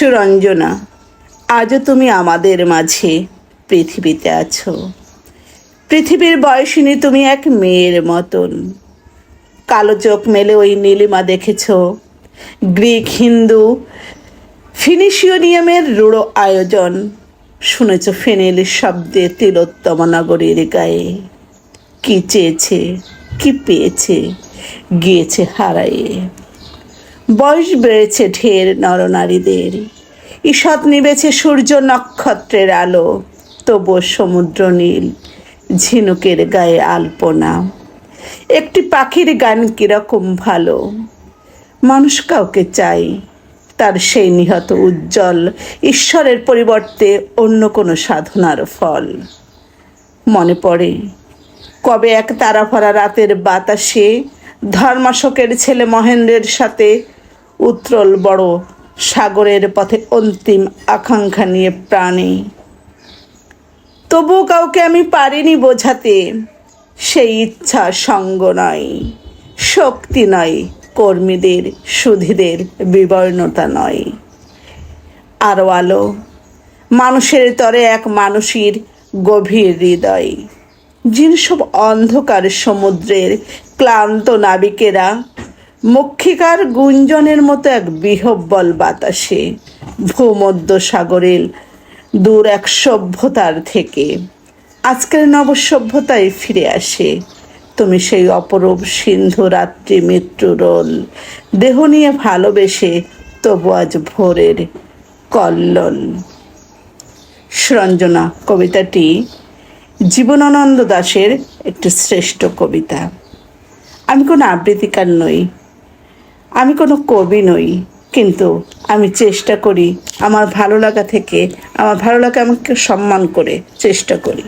সুরঞ্জনা আজও তুমি আমাদের মাঝে পৃথিবীতে আছো। পৃথিবীর বয়সিনী তুমি এক মেয়ের মতন। কালো চোখ মেলে ওই নীলিমা দেখেছ। গ্রিক, হিন্দু ফিনিশিওনিয়ামের রূঢ় আয়োজন। শুনেছ ফেনেল শব্দে তিলোত্তম নগরীর গায়ে। কি চেয়েছে, কি পেয়েছে, গিয়েছে হারাইয়ে বয়স বেড়েছে ঢের নরনারীদের। ঈষৎ নিবেছে সূর্য নক্ষত্রের আলো তবু সমুদ্র নীল, ঝিনুকের গায়ে আলপনা। একটি পাখির গান কীরকম ভালো, মানুষ কাউকে চাই, তার সেই নিহত উজ্জ্বল, ঈশ্বরের পরিবর্তে অন্য কোনো সাধনার ফল। মনে পড়ে, কবে এক তারা ভরা রাতের বাতাসে ধর্মাশোকের ছেলে মহেন্দ্রের সাথে উত্রল বড় সাগরের পথে অন্তিম আকাঙ্ক্ষা নিয়ে প্রাণী। তবু কাউকে আমি পারিনি বোঝাতে। সেই ইচ্ছা সঙ্গ নয়, শক্তি নয়, কর্মীদের, সুধীদের বিবর্ণতা নয়। আরও আলো, মানুষের তরে এক মানুষের গভীর হৃদয়। যিনি সব অন্ধকার সমুদ্রের ক্লান্ত নাবিকেরা মক্ষিকার গুঞ্জনের মতো এক বিহব্বল বাতাসে ভূমধ্য সাগরের দূর এক সভ্যতার থেকে। আজকের নবসভ্যতায় ফিরে আসে। তুমি সেই অপরূপ সিন্ধু রাত্রি মৃত্যু রোল। দেহ নিয়ে ভালোবেসে তবু আজ ভোরের কল্লোল। সরঞ্জনা কবিতাটি জীবনানন্দ দাশের একটি শ্রেষ্ঠ কবিতা। আমি কোনো আবৃত্তিকার নই। আমি কোনো কবি নই, কিন্তু আমি চেষ্টা করি আমার ভালো লাগা থেকে, আমার ভালো লাগা আমাকে সম্মান করে চেষ্টা করি।